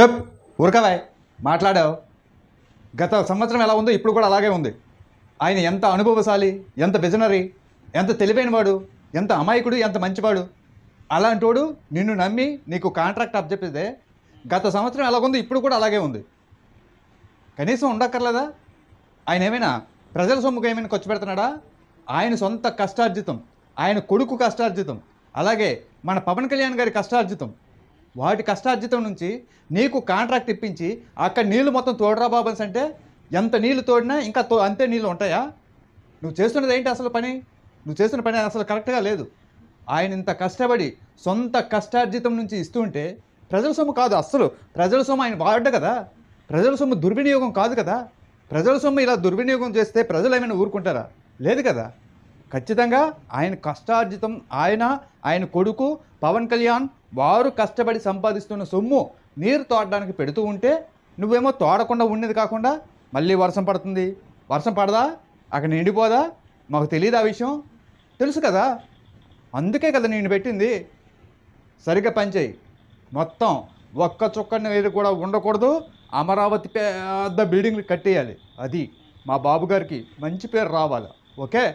చెప్ ఉరకవాయ్ మాట్లాడావు. గత సంవత్సరం ఎలా ఉందో ఇప్పుడు కూడా అలాగే ఉంది. ఆయన ఎంత అనుభవశాలి ఎంత విజనరీ ఎంత తెలివైనవాడు ఎంత అమాయకుడు ఎంత మంచివాడు. అలాంటోడు నిన్ను నమ్మి నీకు కాంట్రాక్ట్ అప్పచెప్పితే గత సంవత్సరం ఎలా ఇప్పుడు కూడా అలాగే ఉంది. కనీసం ఉండక్కర్లేదా? ఆయన ఏమైనా ప్రజల సొమ్ముకు ఏమైనా ఖర్చు పెడుతున్నాడా? ఆయన సొంత కష్టార్జితం ఆయన కొడుకు కష్టార్జితం అలాగే మన పవన్ కళ్యాణ్ గారి కష్టార్జితం వాటి కష్టార్జితం నుంచి నీకు కాంట్రాక్ట్ ఇప్పించి అక్కడ నీళ్ళు మొత్తం తోడరా బాబన్స్ అంటే ఎంత నీళ్ళు తోడినా ఇంకా తో అంతే నీళ్ళు ఉంటాయా? నువ్వు చేస్తున్నది ఏంటి అసలు పని? నువ్వు చేస్తున్న పని అసలు కరెక్ట్గా లేదు. ఆయన ఇంత కష్టపడి సొంత కష్టార్జితం నుంచి ఇస్తుంటే ప్రజల సొమ్ము కాదు అస్సలు. ప్రజల సొమ్ము ఆయన వాడ్డ కదా. ప్రజల సొమ్ము దుర్వినియోగం కాదు కదా. ప్రజల సొమ్ము ఇలా దుర్వినియోగం చేస్తే ప్రజలు ఏమైనా ఊరుకుంటారా? లేదు కదా. ఖచ్చితంగా ఆయన కష్టార్జితం ఆయన ఆయన కొడుకు పవన్ కళ్యాణ్ వారు కష్టపడి సంపాదిస్తున్న సొమ్ము నీరు తోడడానికి పెడుతూ ఉంటే నువ్వేమో తోడకుండా ఉండేది కాకుండా మళ్ళీ వర్షం పడుతుంది. వర్షం పడదా? అక్కడ నిండిపోదా? మాకు తెలియదు ఆ విషయం? తెలుసు కదా. అందుకే కదా నేను పెట్టింది. సరిగ్గా పనిచేయి. మొత్తం ఒక్క చుక్క నీరు కూడా ఉండకూడదు. అమరావతి పెద్ద బిల్డింగ్లు కట్టేయాలి. అది మా బాబుగారికి మంచి పేరు రావాలి. ఓకే?